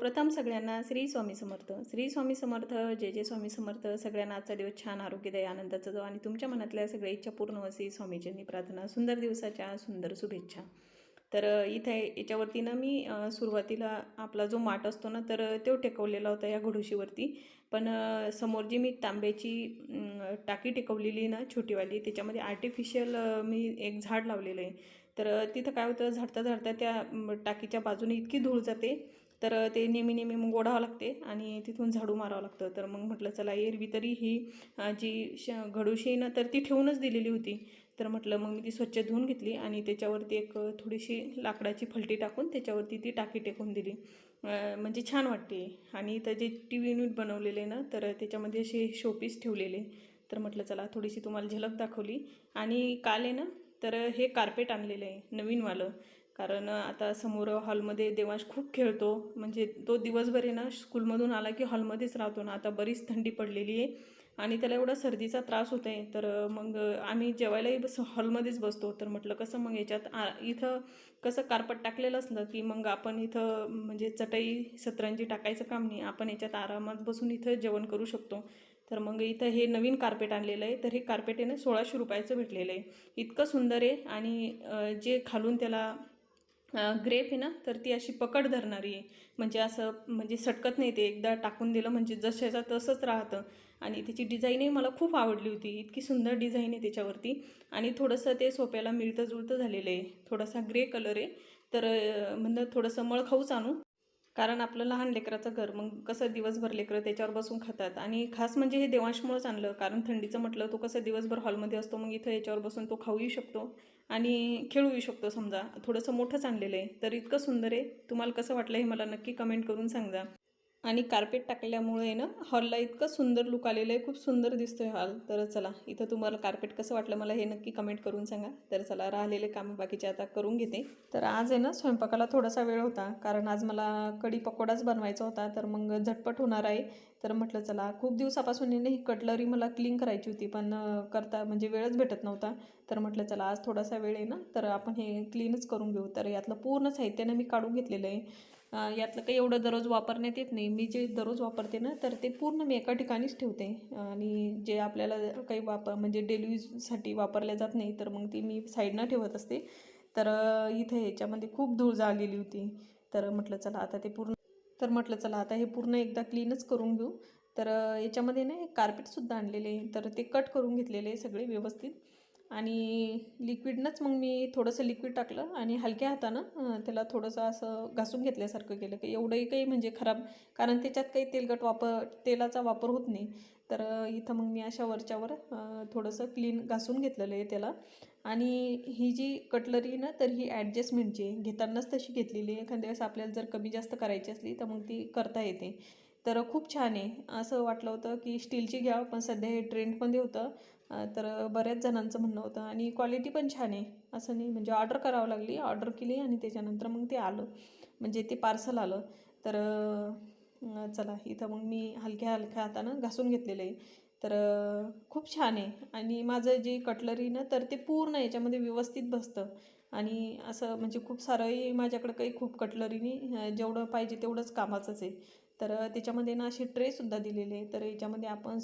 सर्वप्रथम सगळ्यांना श्री स्वामी समर्थ. श्री स्वामी समर्थ जय जय स्वामी समर्थ. सगळ्यांना आजचा दिवस छान आरोग्यदायी आनंदाचा जो आणि तुमच्या मनातल्या सगळ्या इच्छा पूर्ण वसी स्वामीजींनी प्रार्थना. सुंदर दिवसाच्या सुंदर शुभेच्छा. तर इथे याच्यावरती ना मी सुरुवातीला आपला जो माठ असतो ना तर तो टेकवलेला होता या घडुशीवरती. पण समोर जी मी तांब्याची टाकी टेकवलेली ना छोटीवाली त्याच्यामध्ये आर्टिफिशियल मी एक झाड लावलेलं आहे. तर तिथं काय होतं झाडता झाडता त्या टाकीच्या बाजूने इतकी धूळ जाते. तर ते नेहमी नेहमी मग ओढावं लागते आणि तिथून झाडू मारावं लागतं. तर मग म्हटलं चला एरवी तरी ही जी श घडूशी ना तर ती ठेवूनच दिलेली होती. तर म्हटलं मग मी ती स्वच्छ धुवून घेतली आणि त्याच्यावरती एक थोडीशी लाकडाची फलटी टाकून त्याच्यावरती ती टाकी टेकून दिली. म्हणजे छान वाटते. आणि इथं जे टी व्ही युनिट बनवलेले ना तर त्याच्यामध्ये असे शोपीस ठेवलेले. तर म्हटलं चला थोडीशी तुम्हाला झलक दाखवली. आणि काल आहे ना तर हे कार्पेट आणलेलं आहे नवीनवालं कारण आता समोर हॉलमध्ये देवांश खूप खेळतो. म्हणजे तो दिवसभर आहे ना स्कूलमधून आला की हॉलमध्येच राहतो ना. आता बरीच थंडी पडलेली आहे आणि त्याला एवढा सर्दीचा त्रास होत आहे तर मग आम्ही जेवायलाही बस हॉलमध्येच बसतो. तर म्हटलं कसं मग याच्यात आ इथं कसं कार्पट टाकलेलं असलं की मग आपण इथं म्हणजे चटई सतरंजी टाकायचं काम नाही. आपण याच्यात आरामात बसून इथं जेवण करू शकतो. तर मग इथं हे नवीन कार्पेट आणलेलं आहे. तर हे कार्पेट आहे ना सोळाशे रुपयाचं भेटलेलं आहे. इतकं सुंदर आहे आणि जे खालून त्याला ग्रेप आहे ना तर ती अशी पकड धरणारी आहे. म्हणजे असं म्हणजे सटकत नाही ते एकदा टाकून दिलं म्हणजे जशाचं तसंच राहतं. आणि त्याची डिझाईनही मला खूप आवडली होती. इतकी सुंदर डिझाईन आहे त्याच्यावरती आणि थोडंसं ते सोप्याला मिळतं जुळतं झालेलं आहे. थोडासा ग्रे कलर आहे. तर म्हणजे थोडंसं मळ खाऊच आणू. कारण आपलं लहान लेकराचं घर मग कसं दिवसभर लेकरं त्याच्यावर बसून खातात. आणि खास म्हणजे हे देवांशमुळंच आणलं. कारण थंडीचं म्हटलं तो कसं दिवसभर हॉलमध्ये असतो मग इथं याच्यावर बसून तो खाऊही शकतो. आणि खेळूही शकतो समजा. थोडंसं मोठंच आणलेलं आहे. तर इतकं सुंदर आहे. तुम्हाला कसं वाटलं हे मला नक्की कमेंट करून सांगा. आणि कार्पेट टाकल्यामुळे ना हॉलला इतकं सुंदर लुक आलेलं आहे. खूप सुंदर दिसतोय हॉल तर चला इथं तुम्हाला कार्पेट कसं वाटलं मला हे नक्की कमेंट करून सांगा. तर चला राहिलेले कामं बाकीचे आता करून घेते. तर आज आहे ना स्वयंपाकाला थोडासा वेळ होता. कारण आज मला कढी पकोडाच बनवायचा होता. तर मग झटपट होणार आहे. तर म्हटलं चला खूप दिवसापासून आहे ही कटलरी मला क्लीन करायची होती पण करता म्हणजे वेळच भेटत नव्हता. तर म्हटलं चला आज थोडासा वेळ आहे ना तर आपण हे क्लीनच करून घेऊ. तर यातलं पूर्ण साहित्यानं मी काढून घेतलेलं आहे. यातलं काही एवढं दररोज वापरण्यात येत नाही. मी जे दररोज वापरते ना तर ते पूर्ण मी एका ठिकाणीच ठेवते. आणि जे आपल्याला काही वापर म्हणजे डेली यूजसाठी वापरल्या जात नाही तर मग ती मी साईडनं ठेवत असते. तर इथे ह्याच्यामध्ये खूप धूळ झालेली होती. तर म्हटलं चला आता ते पूर्ण तर म्हटलं चला आता हे पूर्ण एकदा क्लीनच करून घेऊ. तर याच्यामध्ये ना एक कार्पेटसुद्धा आणलेले आहे. तर ते कट करून घेतलेले आहे सगळे व्यवस्थित. आणि लिक्विडनंच मग मी थोडंसं लिक्विड टाकलं आणि हलक्या हातानं त्याला थोडंसं असं घासून घेतल्यासारखं केलं. की एवढंही काही म्हणजे खराब कारण त्याच्यात काही तेलकट वापर तेलाचा वापर होत नाही. तर इथं मग मी अशा वरच्यावर थोडंसं क्लीन घासून घेतलेलं आहे त्याला. आणि ही जी कटलरी ना तर ही ॲडजस्टमेंटची आहे घेतानाच तशी घेतलेली आहे. एखाद्या वेळेस आपल्याला जर कमी जास्त करायची असली तर मग ती करता येते. तर खूप छान आहे. असं वाटलं होतं की स्टीलची घ्यावं पण सध्या हे ट्रेंडमध्ये होतं. तर बऱ्याच जणांचं म्हणणं होतं आणि क्वालिटी पण छान आहे. असं नाही म्हणजे ऑर्डर करावं लागली ऑर्डर केली आणि त्याच्यानंतर मग ते आलं. म्हणजे ते पार्सल आलं. तर चला इथं मग मी हलक्या हलक्या हातानं घासून घेतलेलं आहे. तर खूप छान आहे. आणि माझं जे कटलरी ना तर ते पूर्ण याच्यामध्ये व्यवस्थित बसतं. आणि असं म्हणजे खूप सारंही माझ्याकडं काही खूप कटलरीनी जेवढं पाहिजे तेवढंच कामाचंच आहे. तर त्याच्यामध्ये ना असे ट्रेसुद्धा दिलेले आहे तर याच्यामध्ये आपण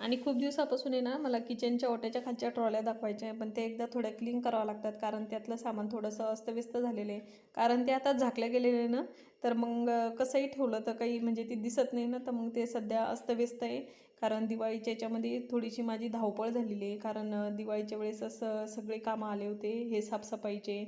आणि खूप दिवसापासून आहे ना मला किचनच्या ओट्याच्या खालच्या ट्रॉल्या दाखवायच्या आहे पण ते एकदा थोड्या क्लीन करावं लागतात कारण त्यातलं सामान थोडंसं अस्तव्यस्त झालेलं आहे. कारण ते आता झाकल्या गेलेले आहे ना तर मग कसंही ठेवलं तर काही म्हणजे ती दिसत नाही ना तर मग ते सध्या अस्तव्यस्त आहे. कारण दिवाळीच्या याच्यामध्ये थोडीशी माझी धावपळ झालेली आहे. कारण दिवाळीच्या वेळेस असं सगळे कामं आले होते हे साफसफाईचे.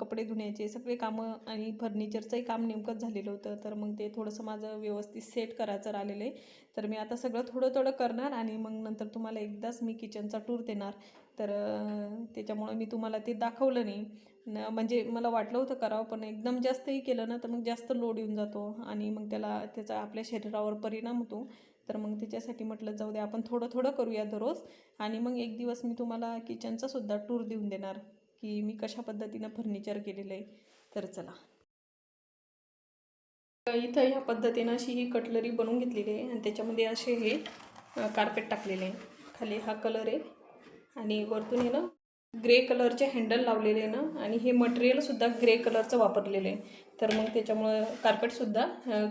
कपडे धुण्याचे सगळे कामं आणि फर्निचरचंही काम नेमकंच झालेलं होतं. तर मग ते थोडंसं माझं व्यवस्थित सेट करायचं राहिलेलं आहे. तर मी आता सगळं थोडं थोडं करणार आणि मग नंतर तुम्हाला एकदाच मी किचनचा टूर देणार. तर त्याच्यामुळं मी तुम्हाला ते दाखवलं नाही. न म्हणजे मला वाटलं होतं करावं पण एकदम जास्तही केलं ना तर मग जास्त लोड येऊन जातो आणि मग त्याला त्याचा आपल्या शरीरावर परिणाम होतो. तर मग त्याच्यासाठी म्हटलं जाऊ दे आपण थोडं थोडं करूया दररोज. आणि मग एक दिवस मी तुम्हाला किचनचा सुद्धा टूर देऊन देणार. की मी कशा पद्धतीनं फर्निचर केलेलं आहे तर चला. इथं ह्या पद्धतीनं अशी ही कटलरी बनवून घेतलेली आहे आणि त्याच्यामध्ये असे हे कार्पेट टाकलेले आहे. खाली हा कलर आहे आणि वरतून हे ना ग्रे कलरचे हँडल लावलेले आहे ना आणि हे मटेरियलसुद्धा ग्रे कलरचं वापरलेलं आहे. तर मग त्याच्यामुळं कार्पेटसुद्धा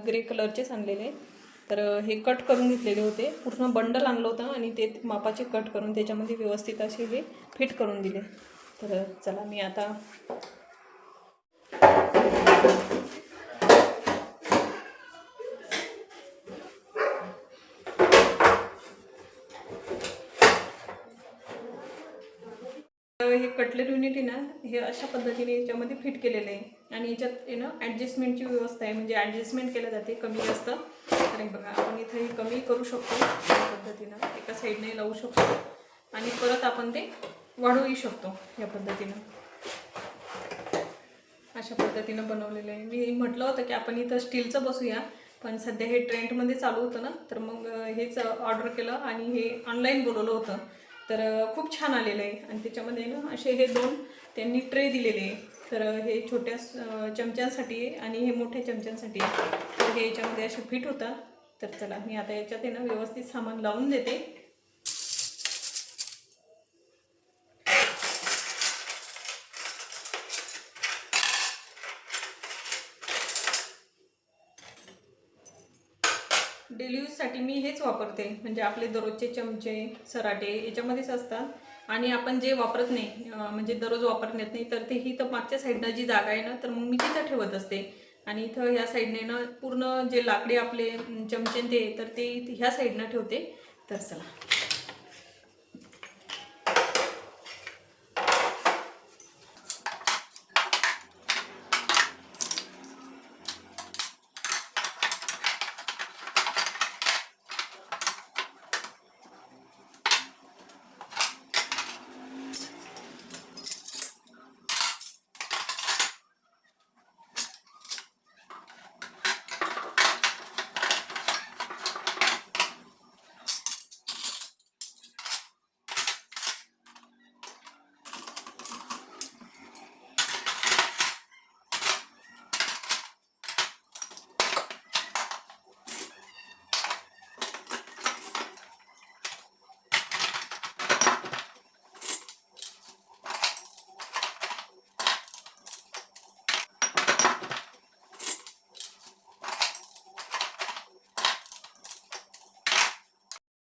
ग्रे कलरचेच आणलेले आहे. तर हे कट करून घेतलेले होते. पूर्ण बंडल आणलं होतं आणि ते मापाचे कट करून त्याच्यामध्ये व्यवस्थित असे हे फिट करून दिले. तर चला मी आता हे कटलेट युनिट आहे ना हे अशा पद्धतीने याच्यामध्ये फिट केलेलं आहे. आणि याच्यात आहे ना ॲडजस्टमेंटची व्यवस्था आहे. म्हणजे ॲडजस्टमेंट केलं जाते कमी जास्त. तर बघा आपण इथं हे कमी करू शकतो. या पद्धतीनं एका साईडने लावू शकतो. आणि परत आपण ते वाढवूही शकतो या पद्धतीनं. अशा पद्धतीनं बनवलेलं आहे. मी म्हटलं होतं की आपण इथं स्टीलचं बसूया पण सध्या हे ट्रेंडमध्ये चालू होतं ना तर मग हेच ऑर्डर केलं आणि हे ऑनलाईन बोलवलं होतं. तर खूप छान आलेलं आहे. आणि त्याच्यामध्ये ना असे हे दोन त्यांनी ट्रे दिलेले आहे. तर हे छोट्या चमच्यांसाठी आहे आणि हे मोठ्या चमच्यांसाठी आहे. तर हे याच्यामध्ये असे फिट होतात. तर चला मी आता याच्यात आहे ना व्यवस्थित सामान लावून देते. डेली यूजसाठी मी हेच वापरते. म्हणजे आपले दररोजचे चमचे सराटे याच्यामध्येच असतात. आणि आपण जे वापरत नाही म्हणजे दररोज वापरण्यात नाही तर ते ही तर मागच्या साईडनं जी जागा आहे ना तर मग मी तिथं ठेवत असते. आणि इथं ह्या साईडने ना पूर्ण जे लाकडे आपले चमचे ते तर ते ह्या साईडनं ठेवते. तर चला.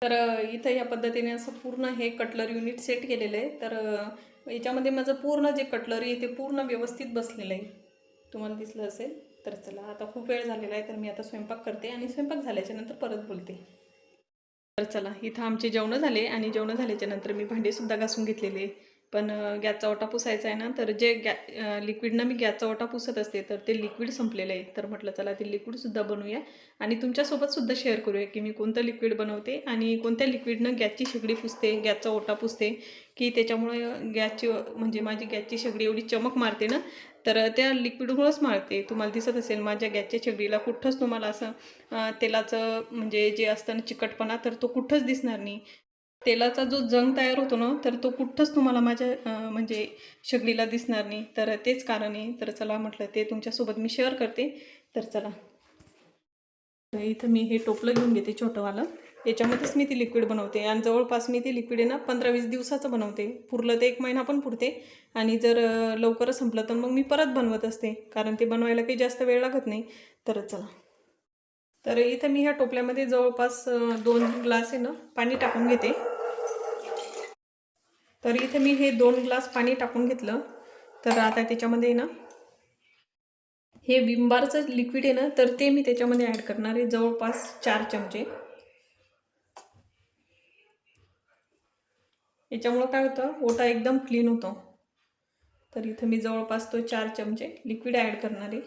तर इथं या पद्धतीने असं पूर्ण हे कटलर युनिट सेट केलेलं आहे. तर याच्यामध्ये माझं पूर्ण जे कटलरी आहे ते पूर्ण व्यवस्थित बसलेलं आहे. तुम्हाला दिसलं असेल तर चला आता खूप वेळ झालेला आहे तर मी आता स्वयंपाक करते आणि स्वयंपाक झाल्याच्यानंतर परत बोलते. तर चला इथं आमचे जेवणं झाले आणि जेवणं झाल्याच्यानंतर मी भांडेसुद्धा घासून घेतलेले पण गॅसचा ओटा पुसायचा आहे ना तर जे गॅ लिक्विडनं मी गॅसचा ओटा पुसत असते तर ते लिक्विड संपलेलं आहे. तर म्हटलं चला ते लिक्विडसुद्धा बनवूया आणि तुमच्यासोबतसुद्धा शेअर करूया की मी कोणतं लिक्विड बनवते आणि कोणत्या लिक्विडनं गॅसची शेगडी पुसते गॅसचा ओटा पुसते की त्याच्यामुळे गॅसची म्हणजे माझी गॅसची शेगडी एवढी चमक मारते ना तर त्या लिक्विडमुळंच मारते. तुम्हाला दिसत असेल माझ्या गॅसच्या शेगडीला कुठंच तुम्हाला असं तेलाचं म्हणजे जे असतं ना चिकटपणा तर तो कुठंच दिसणार नाही. तेलाचा जो जंग तयार होतो ना तर तो कुठंच तुम्हाला माझ्या म्हणजे शेगडीला दिसणार नाही. तर तेच कारण आहे. तर चला म्हटलं ते तुमच्यासोबत मी शेअर करते. तर चला. तर इथं मी हे टोपलं घेऊन घेते छोटंवालं. याच्यामध्येच मी ती लिक्विड बनवते. आणि जवळपास मी ती लिक्विड आहे ना पंधरा वीस दिवसाचं बनवते. पुरलं तर एक महिना पण पुरते. आणि जर लवकरच संपलं तर मग मी परत बनवत असते. कारण ते बनवायला काही जास्त वेळ लागत नाही. तर चला. तर इथं मी ह्या टोपल्यामध्ये जवळपास दोन ग्लास आहे ना पाणी टाकून घेते. तर इथे मी हे दोन ग्लास पाणी टाकून घेतलं. तर आता त्याच्यामध्ये ना हे विंबारचं लिक्विड आहे ना तर ते मी त्याच्यामध्ये ॲड करणार आहे जवळपास चार चमचे. याच्यामुळं काय होतं ओटा एकदम क्लीन होतो. तर इथं मी जवळपास तो चार चमचे लिक्विड ॲड करणार आहे.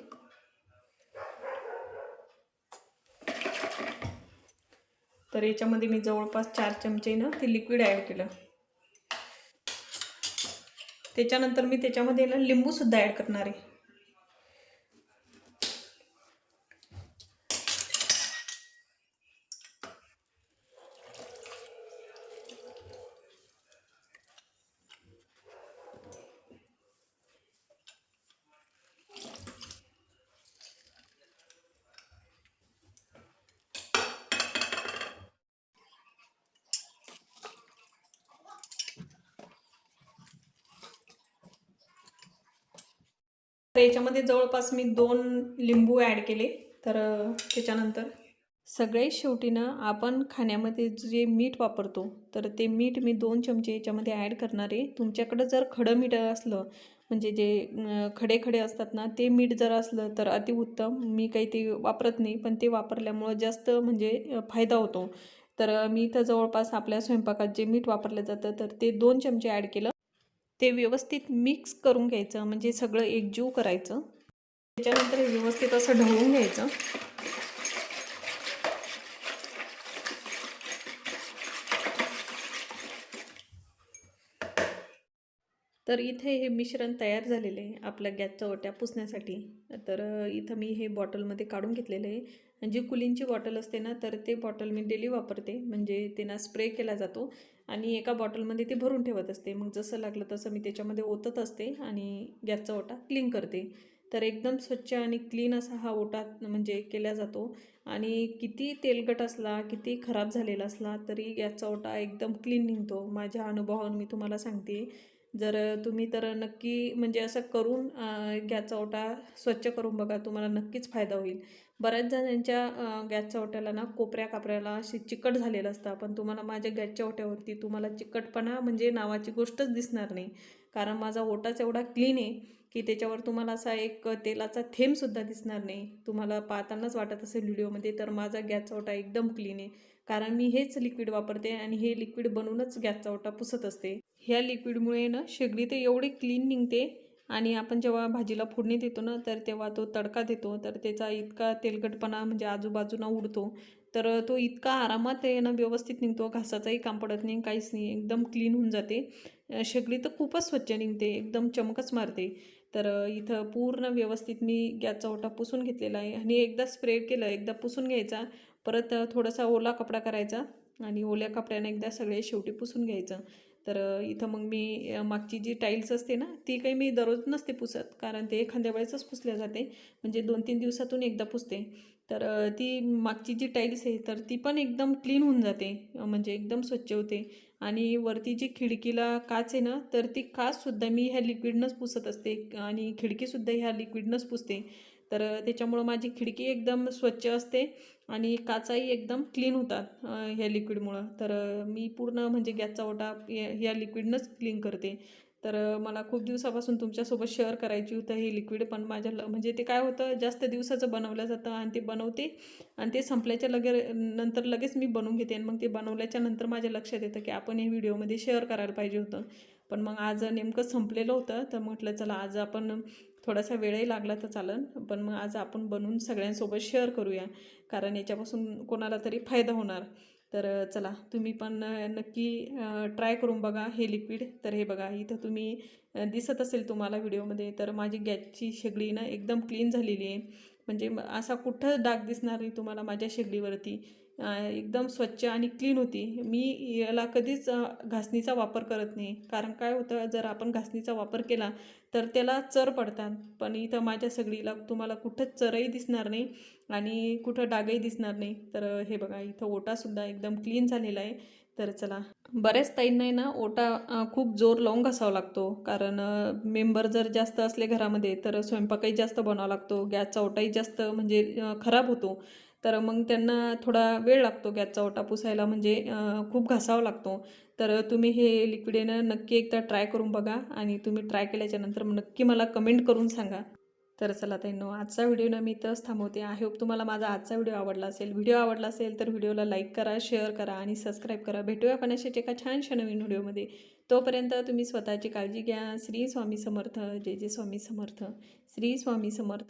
तर याच्यामध्ये मी जवळपास चार चमचे ना ते लिक्विड ॲड केलं. त्याच्यानंतर मी त्याच्यामध्ये ना लिंबूसुद्धा ॲड करणार आहे. तर याच्यामध्ये जवळपास मी दोन लिंबू ॲड केले. तर त्याच्यानंतर सगळे शेवटीनं आपण खाण्यामध्ये जे मीठ वापरतो तर ते मीठ मी दोन चमचे याच्यामध्ये ॲड करणार आहे. तुमच्याकडं जर खडं मीठ असलं म्हणजे जे खडे खडे असतात ना ते मीठ जर असलं तर अतिउत्तम. मी काही ते वापरत नाही पण ते वापरल्यामुळं जास्त म्हणजे फायदा होतो. तर मी इथं जवळपास आपल्या स्वयंपाकात जे मीठ वापरलं जातं तर ते दोन चमचे ॲड केलं. ते व्यवस्थित मिक्स करून घ्यायचं म्हणजे सगळं एकजीव करायचं. त्याच्यानंतर हे व्यवस्थित असं ढवळून घ्यायचं. तर इथे हे मिश्रण तयार झालेलं आहे आपल्या गॅसच्या ओट्या पुसण्यासाठी. तर इथं मी हे बॉटलमध्ये काढून घेतलेलं आहे. जी कुलिंगची बॉटल असते ना तर ते बॉटल मी डेली वापरते. म्हणजे त्यांना स्प्रे केला जातो. आणि एका बॉटलमध्ये ते भरून ठेवत असते. मग जसं लागलं तसं मी त्याच्यामध्ये ओतत असते आणि गॅसचा ओटा क्लीन करते. तर एकदम स्वच्छ आणि क्लीन असा हा ओटा म्हणजे केला जातो. आणि किती तेलकट असला किती खराब झालेला असला तरी गॅसचा ओटा एकदम क्लीन निघतो. माझ्या अनुभवावरून मी तुम्हाला सांगते. जर तुम्ही तर नक्की म्हणजे असं करून गॅसचा ओटा स्वच्छ करून बघा तुम्हाला नक्कीच फायदा होईल. बऱ्याच जणांच्या गॅसच्या ओट्याला ना कोपऱ्या कापऱ्याला अशी चिकट झालेलं असतं. पण तुम्हाला माझ्या गॅसच्या ओट्यावरती तुम्हाला चिकटपणा म्हणजे नावाची गोष्टच दिसणार नाही. कारण माझा ओटाच एवढा क्लीन आहे की त्याच्यावर तुम्हाला असा एक तेलाचा थेंबसुद्धा दिसणार नाही. तुम्हाला पाहतानाच वाटत असेल व्हिडिओमध्ये तर माझा गॅसचा ओटा एकदम क्लीन आहे. कारण मी हेच लिक्विड वापरते आणि हे लिक्विड बनवूनच गॅसचा ओटा पुसत असते. ह्या लिक्विडमुळे ना शेगडी ते एवढी क्लीन निघते आणि आपण जेव्हा भाजीला फोडणी देतो ना तर तेव्हा तो तडका देतो. तर त्याचा इतका तेलकटपणा म्हणजे आजूबाजूला उडतो. तर तो इतका आरामात आहे ना व्यवस्थित निघतो. घासाचाही काम पडत नाही काहीच नाही. एकदम क्लीन होऊन जाते. शेगडी तर खूपच स्वच्छ निघते. एकदम चमकच मारते. तर इथं पूर्ण व्यवस्थित मी गॅसचा ओटा पुसून घेतलेला आहे. आणि एकदा स्प्रे केलं एकदा पुसून घ्यायचा. परत थोडासा ओला कपडा करायचा. आणि ओल्या कपड्याने एकदा सगळे शेवटी पुसून घ्यायचं. तर इथं मग मी मागची जी टाईल्स असते ना ती काही मी दररोज नसते पुसत. कारण ते एखाद्या वेळेसच पुसल्या जाते. म्हणजे दोन तीन दिवसातून एकदा पुसते. तर ती मागची जी टाईल्स आहे तर ती पण एकदम क्लीन होऊन जाते. म्हणजे एकदम स्वच्छ होते. आणि वरती जी खिडकीला काच आहे ना तर ती काचसुद्धा मी ह्या लिक्विडनंच पुसत असते. आणि खिडकीसुद्धा ह्या लिक्विडनंच पुसते. तर त्याच्यामुळं माझी खिडकी एकदम स्वच्छ असते आणि काचाही एकदम क्लीन होतात ह्या लिक्विडमुळं तर मी पूर्ण म्हणजे गॅसचा ओटा ह्या लिक्विडनंच क्लीन करते. तर मला खूप दिवसापासून तुमच्यासोबत शेअर करायची होतं हे लिक्विड पण माझ्या ल म्हणजे ते काय होतं जास्त दिवसाचं बनवलं जातं आणि ते बनवते आणि ते संपल्याच्या लगे नंतर लगेच मी बनवून घेते आणि मग ते बनवल्याच्या नंतर माझ्या लक्षात येतं की आपण हे व्हिडिओमध्ये शेअर करायला पाहिजे होतं. पण मग आज नेमकं संपलेलं होतं तर म्हटलं चला आज आपण थोडासा वेळही लागला तर चालन पण मग आज आपण बनवून सगळ्यांसोबत शेअर करूया कारण याच्यापासून कोणाला तरी फायदा होणार. तर चला तुम्ही पण नक्की ट्राय करून बघा हे लिक्विड तर हे बघा इथं तुम्ही दिसत असेल तुम्हाला व्हिडिओमध्ये तर माझी गॅसची शेगडी ना एकदम क्लीन झालेली आहे. म्हणजे असा कुठं डाग दिसणार नाही तुम्हाला माझ्या शेगडीवरती. एकदम स्वच्छ आणि क्लीन होती. मी याला कधीच घासणीचा वापर करत नाही. कारण काय होतं जर आपण घासणीचा वापर केला तर त्याला चर पडतात. पण इथं माझ्या सगळीला तुम्हाला कुठंच चरही दिसणार नाही आणि कुठं डागही दिसणार नाही. तर हे बघा इथं ओटासुद्धा एकदम क्लीन झालेला आहे. तर चला. बऱ्याच ताईंना ना ओटा खूप जोर लावून घासावा लागतो. कारण मेंबर जर जास्त असले घरामध्ये तर स्वयंपाकही जास्त बनावा लागतो. गॅसचा ओटाही जास्त म्हणजे खराब होतो. तर मग त्यांना थोडा वेळ लागतो गॅसचा ओटा पुसायला म्हणजे खूप घासावा लागतो. तर तुम्ही हे लिक्विड आहे नक्की एकदा ट्राय करून बघा आणि तुम्ही ट्राय केल्याच्यानंतर नक्की मला कमेंट करून सांगा. तर चला ताईंनो आजचा व्हिडिओ ना मी इथंच थांबवते. आय होप तुम्हाला माझा आजचा व्हिडिओ आवडला असेल. व्हिडिओ आवडला असेल तर व्हिडिओला लाईक करा शेअर करा आणि सबस्क्राईब करा. भेटूया पण अशाच एका छानशा नवीन व्हिडिओमध्ये. तोपर्यंत तुम्ही स्वतःची काळजी घ्या. श्री स्वामी समर्थ. जय जय स्वामी समर्थ. श्री स्वामी समर्थ.